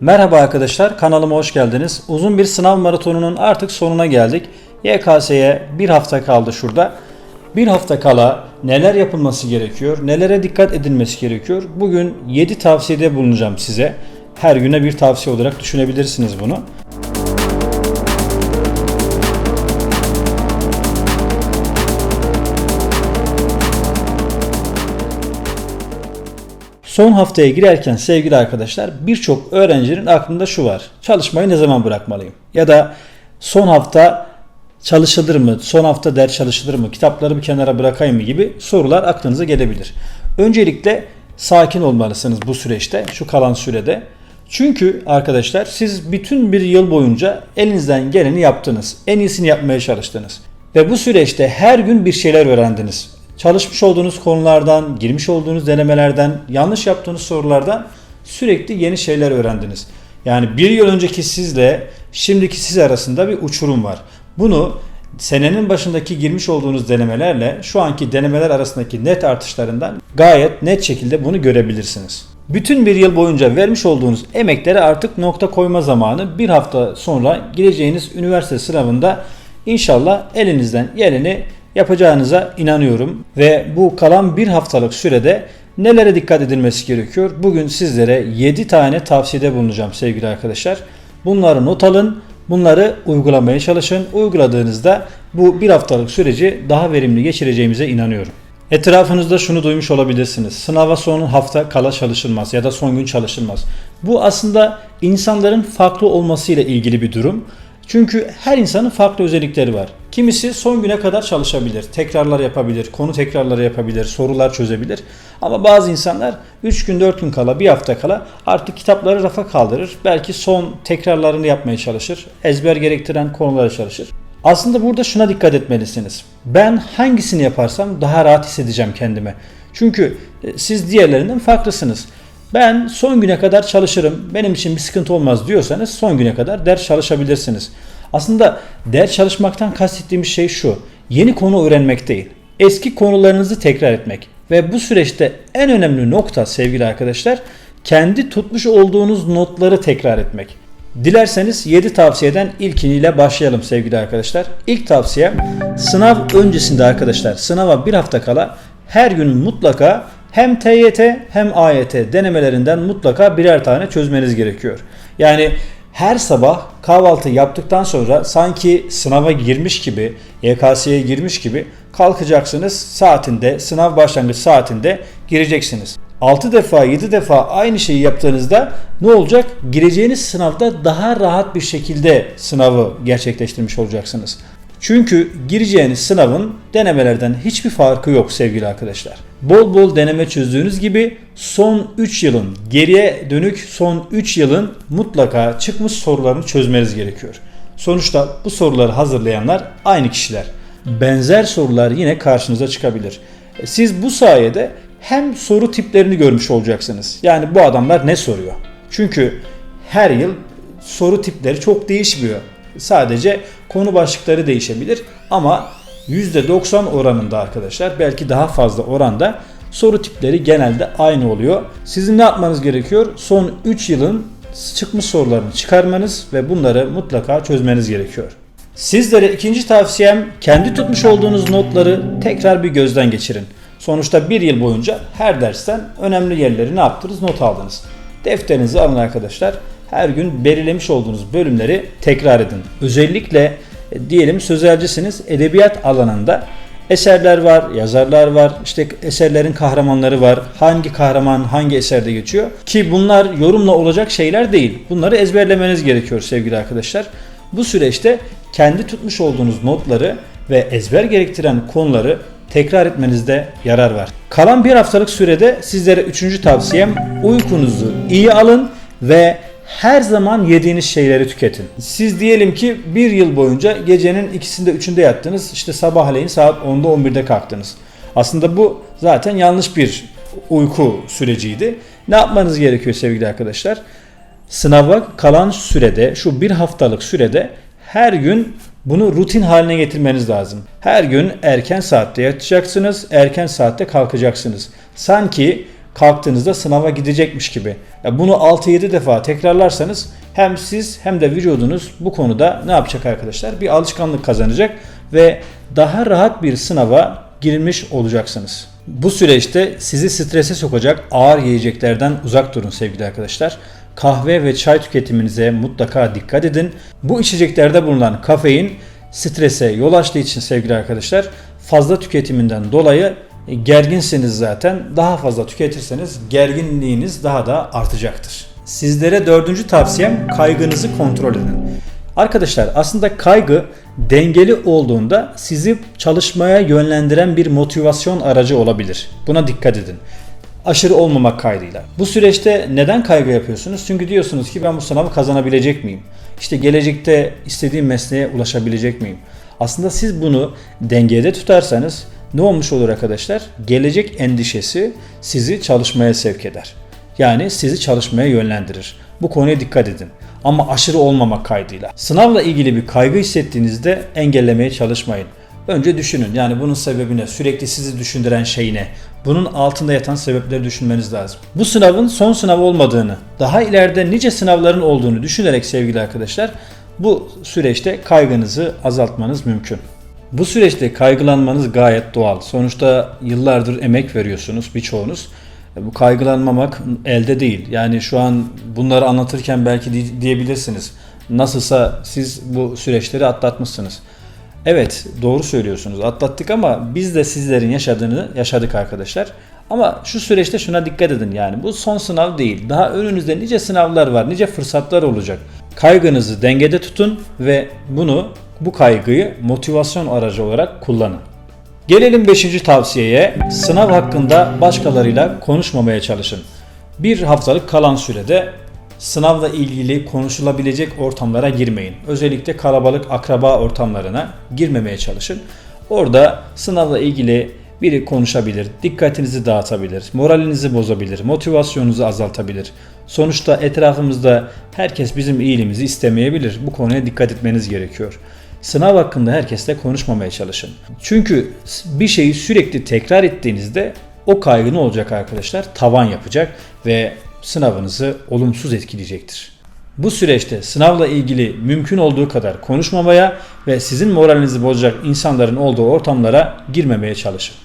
Merhaba arkadaşlar, kanalıma hoş geldiniz. Uzun bir sınav maratonunun artık sonuna geldik. YKS'ye bir hafta kaldı şurada. Bir hafta kala neler yapılması gerekiyor, nelere dikkat edilmesi gerekiyor? Bugün 7 tavsiyede bulunacağım size. Her güne bir tavsiye olarak düşünebilirsiniz bunu. Son haftaya girerken sevgili arkadaşlar birçok öğrencinin aklında şu var. Çalışmayı ne zaman bırakmalıyım? Ya da son hafta çalışılır mı? Son hafta ders çalışılır mı? Kitapları bir kenara bırakayım mı gibi sorular aklınıza gelebilir. Öncelikle sakin olmalısınız bu süreçte, şu kalan sürede. Çünkü arkadaşlar siz bütün bir yıl boyunca elinizden geleni yaptınız. En iyisini yapmaya çalıştınız. Ve bu süreçte her gün bir şeyler öğrendiniz. Çalışmış olduğunuz konulardan, girmiş olduğunuz denemelerden, yanlış yaptığınız sorulardan sürekli yeni şeyler öğrendiniz. Yani bir yıl önceki sizle şimdiki siz arasında bir uçurum var. Bunu senenin başındaki girmiş olduğunuz denemelerle şu anki denemeler arasındaki net artışlarından gayet net şekilde bunu görebilirsiniz. Bütün bir yıl boyunca vermiş olduğunuz emeklere artık nokta koyma zamanı bir hafta sonra gireceğiniz üniversite sınavında inşallah elinizden geleni yapacağınıza inanıyorum. Ve bu kalan bir haftalık sürede nelere dikkat edilmesi gerekiyor? Bugün sizlere 7 tane tavsiyede bulunacağım sevgili arkadaşlar. Bunları not alın. Bunları uygulamaya çalışın. Uyguladığınızda bu bir haftalık süreci daha verimli geçireceğimize inanıyorum. Etrafınızda şunu duymuş olabilirsiniz. Sınava son hafta kala çalışılmaz ya da son gün çalışılmaz. Bu aslında insanların farklı olmasıyla ilgili bir durum. Çünkü her insanın farklı özellikleri var. Kimisi son güne kadar çalışabilir, tekrarlar yapabilir, konu tekrarları yapabilir, sorular çözebilir. Ama bazı insanlar 3 gün 4 gün kala, bir hafta kala artık kitapları rafa kaldırır. Belki son tekrarlarını yapmaya çalışır, ezber gerektiren konulara çalışır. Aslında burada şuna dikkat etmelisiniz. Ben hangisini yaparsam daha rahat hissedeceğim kendime. Çünkü e, siz diğerlerinden farklısınız. Ben son güne kadar çalışırım, benim için bir sıkıntı olmaz diyorsanız son güne kadar ders çalışabilirsiniz. Aslında ders çalışmaktan kastettiğimiz şey şu. Yeni konu öğrenmek değil. Eski konularınızı tekrar etmek. Ve bu süreçte en önemli nokta sevgili arkadaşlar kendi tutmuş olduğunuz notları tekrar etmek. Dilerseniz 7 tavsiyeden ilkiniyle başlayalım sevgili arkadaşlar. İlk tavsiye sınav öncesinde arkadaşlar sınava bir hafta kala her gün mutlaka hem TYT hem AYT denemelerinden mutlaka birer tane çözmeniz gerekiyor. Yani her sabah kahvaltı yaptıktan sonra sanki sınava girmiş gibi, YKS'ye girmiş gibi kalkacaksınız saatinde, sınav başlangıç saatinde gireceksiniz. 6 defa 7 defa aynı şeyi yaptığınızda ne olacak? Gireceğiniz sınavda daha rahat bir şekilde sınavı gerçekleştirmiş olacaksınız. Çünkü gireceğiniz sınavın denemelerden hiçbir farkı yok sevgili arkadaşlar. Bol bol deneme çözdüğünüz gibi son 3 yılın geriye dönük son 3 yılın mutlaka çıkmış sorularını çözmeniz gerekiyor. Sonuçta bu soruları hazırlayanlar aynı kişiler. Benzer sorular yine karşınıza çıkabilir. Siz bu sayede hem soru tiplerini görmüş olacaksınız. Yani bu adamlar ne soruyor? Çünkü her yıl soru tipleri çok değişmiyor. Sadece konu başlıkları değişebilir ama %90 oranında arkadaşlar belki daha fazla oranda soru tipleri genelde aynı oluyor. Sizin ne yapmanız gerekiyor? Son 3 yılın çıkmış sorularını çıkarmanız ve bunları mutlaka çözmeniz gerekiyor. Sizlere ikinci tavsiyem kendi tutmuş olduğunuz notları tekrar bir gözden geçirin. Sonuçta bir yıl boyunca her dersten önemli yerleri ne yaptınız? Not aldınız. Defterinizi alın arkadaşlar. Her gün belirlemiş olduğunuz bölümleri tekrar edin. Özellikle e, diyelim sözelcisiniz edebiyat alanında eserler var, yazarlar var, işte eserlerin kahramanları var. Hangi kahraman hangi eserde geçiyor? Ki bunlar yorumla olacak şeyler değil. Bunları ezberlemeniz gerekiyor sevgili arkadaşlar. Bu süreçte kendi tutmuş olduğunuz notları ve ezber gerektiren konuları tekrar etmenizde yarar var. Kalan bir haftalık sürede sizlere üçüncü tavsiyem uykunuzu iyi alın ve her zaman yediğiniz şeyleri tüketin. Siz diyelim ki bir yıl boyunca gecenin ikisinde üçünde yattınız. işte sabahleyin saat 10'da 11'de kalktınız. Aslında bu zaten yanlış bir uyku süreciydi. Ne yapmanız gerekiyor sevgili arkadaşlar? Sınava kalan sürede şu bir haftalık sürede her gün bunu rutin haline getirmeniz lazım. Her gün erken saatte yatacaksınız, erken saatte kalkacaksınız. Sanki kalktığınızda sınava gidecekmiş gibi. Ya bunu 6-7 defa tekrarlarsanız hem siz hem de vücudunuz bu konuda ne yapacak arkadaşlar? Bir alışkanlık kazanacak ve daha rahat bir sınava girmiş olacaksınız. Bu süreçte sizi strese sokacak ağır yiyeceklerden uzak durun sevgili arkadaşlar. Kahve ve çay tüketiminize mutlaka dikkat edin. Bu içeceklerde bulunan kafein strese yol açtığı için sevgili arkadaşlar fazla tüketiminden dolayı gerginsiniz zaten. Daha fazla tüketirseniz gerginliğiniz daha da artacaktır. Sizlere dördüncü tavsiyem kaygınızı kontrol edin. Arkadaşlar aslında kaygı dengeli olduğunda sizi çalışmaya yönlendiren bir motivasyon aracı olabilir. Buna dikkat edin. Aşırı olmamak kaydıyla. Bu süreçte neden kaygı yapıyorsunuz? Çünkü diyorsunuz ki ben bu sınavı kazanabilecek miyim? İşte gelecekte istediğim mesleğe ulaşabilecek miyim? Aslında siz bunu dengede tutarsanız ne olmuş olur arkadaşlar? Gelecek endişesi sizi çalışmaya sevk eder. Yani sizi çalışmaya yönlendirir. Bu konuya dikkat edin. Ama aşırı olmamak kaydıyla. Sınavla ilgili bir kaygı hissettiğinizde engellemeye çalışmayın. Önce düşünün. Yani bunun sebebi ne? Sürekli sizi düşündüren şey ne? Bunun altında yatan sebepleri düşünmeniz lazım. Bu sınavın son sınav olmadığını, daha ileride nice sınavların olduğunu düşünerek sevgili arkadaşlar bu süreçte kaygınızı azaltmanız mümkün. Bu süreçte kaygılanmanız gayet doğal. Sonuçta yıllardır emek veriyorsunuz birçoğunuz. Bu kaygılanmamak elde değil. Yani şu an bunları anlatırken belki di- diyebilirsiniz. Nasılsa siz bu süreçleri atlatmışsınız. Evet doğru söylüyorsunuz atlattık ama biz de sizlerin yaşadığını yaşadık arkadaşlar. Ama şu süreçte şuna dikkat edin yani bu son sınav değil. Daha önünüzde nice sınavlar var, nice fırsatlar olacak. Kaygınızı dengede tutun ve bunu bu kaygıyı motivasyon aracı olarak kullanın. Gelelim 5. tavsiyeye. Sınav hakkında başkalarıyla konuşmamaya çalışın. Bir haftalık kalan sürede sınavla ilgili konuşulabilecek ortamlara girmeyin. Özellikle kalabalık akraba ortamlarına girmemeye çalışın. Orada sınavla ilgili biri konuşabilir, dikkatinizi dağıtabilir, moralinizi bozabilir, motivasyonunuzu azaltabilir. Sonuçta etrafımızda herkes bizim iyiliğimizi istemeyebilir. Bu konuya dikkat etmeniz gerekiyor. Sınav hakkında herkesle konuşmamaya çalışın. Çünkü bir şeyi sürekli tekrar ettiğinizde o kaygı ne olacak arkadaşlar? Tavan yapacak ve sınavınızı olumsuz etkileyecektir. Bu süreçte sınavla ilgili mümkün olduğu kadar konuşmamaya ve sizin moralinizi bozacak insanların olduğu ortamlara girmemeye çalışın.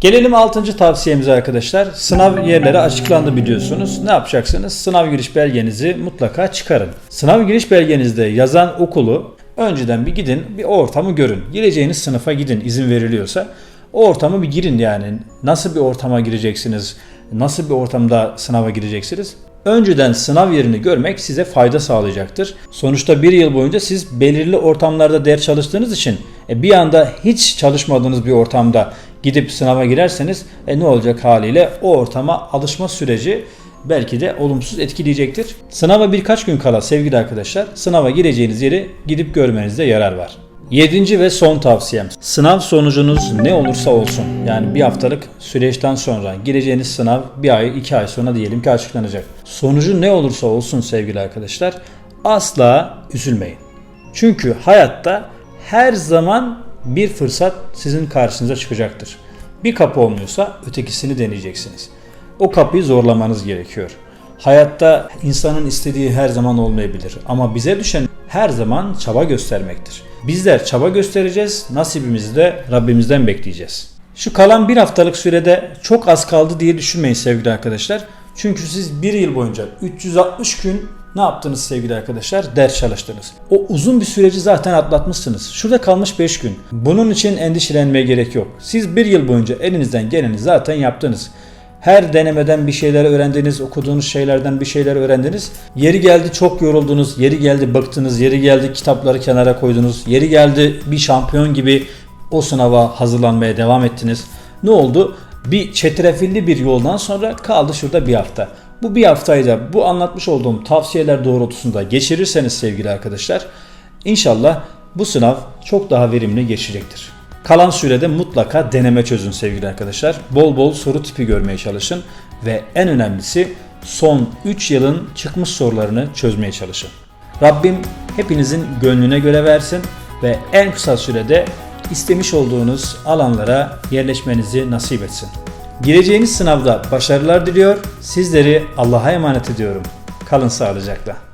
Gelelim 6. tavsiyemize arkadaşlar. Sınav yerleri açıklandı biliyorsunuz. Ne yapacaksınız? Sınav giriş belgenizi mutlaka çıkarın. Sınav giriş belgenizde yazan okulu önceden bir gidin, bir ortamı görün. Gireceğiniz sınıfa gidin izin veriliyorsa. O ortamı bir girin yani. Nasıl bir ortama gireceksiniz? Nasıl bir ortamda sınava gireceksiniz? Önceden sınav yerini görmek size fayda sağlayacaktır. Sonuçta bir yıl boyunca siz belirli ortamlarda ders çalıştığınız için e, bir anda hiç çalışmadığınız bir ortamda gidip sınava girerseniz e, ne olacak haliyle o ortama alışma süreci belki de olumsuz etkileyecektir. Sınava birkaç gün kala sevgili arkadaşlar sınava gireceğiniz yeri gidip görmenizde yarar var. Yedinci ve son tavsiyem. Sınav sonucunuz ne olursa olsun. Yani bir haftalık süreçten sonra gireceğiniz sınav bir ay, iki ay sonra diyelim ki açıklanacak. Sonucu ne olursa olsun sevgili arkadaşlar asla üzülmeyin. Çünkü hayatta her zaman bir fırsat sizin karşınıza çıkacaktır. Bir kapı olmuyorsa ötekisini deneyeceksiniz. O kapıyı zorlamanız gerekiyor. Hayatta insanın istediği her zaman olmayabilir ama bize düşen her zaman çaba göstermektir. Bizler çaba göstereceğiz, nasibimizi de Rabbimizden bekleyeceğiz. Şu kalan bir haftalık sürede çok az kaldı diye düşünmeyin sevgili arkadaşlar. Çünkü siz bir yıl boyunca 360 gün ne yaptınız sevgili arkadaşlar? Ders çalıştınız. O uzun bir süreci zaten atlatmışsınız. Şurada kalmış 5 gün. Bunun için endişelenmeye gerek yok. Siz bir yıl boyunca elinizden geleni zaten yaptınız. Her denemeden bir şeyler öğrendiniz, okuduğunuz şeylerden bir şeyler öğrendiniz. Yeri geldi çok yoruldunuz, yeri geldi bıktınız, yeri geldi kitapları kenara koydunuz, yeri geldi bir şampiyon gibi o sınava hazırlanmaya devam ettiniz. Ne oldu? Bir çetrefilli bir yoldan sonra kaldı şurada bir hafta. Bu bir haftayı da bu anlatmış olduğum tavsiyeler doğrultusunda geçirirseniz sevgili arkadaşlar inşallah bu sınav çok daha verimli geçecektir. Kalan sürede mutlaka deneme çözün sevgili arkadaşlar. Bol bol soru tipi görmeye çalışın ve en önemlisi son 3 yılın çıkmış sorularını çözmeye çalışın. Rabbim hepinizin gönlüne göre versin ve en kısa sürede istemiş olduğunuz alanlara yerleşmenizi nasip etsin. Gireceğiniz sınavda başarılar diliyor. Sizleri Allah'a emanet ediyorum. Kalın sağlıcakla.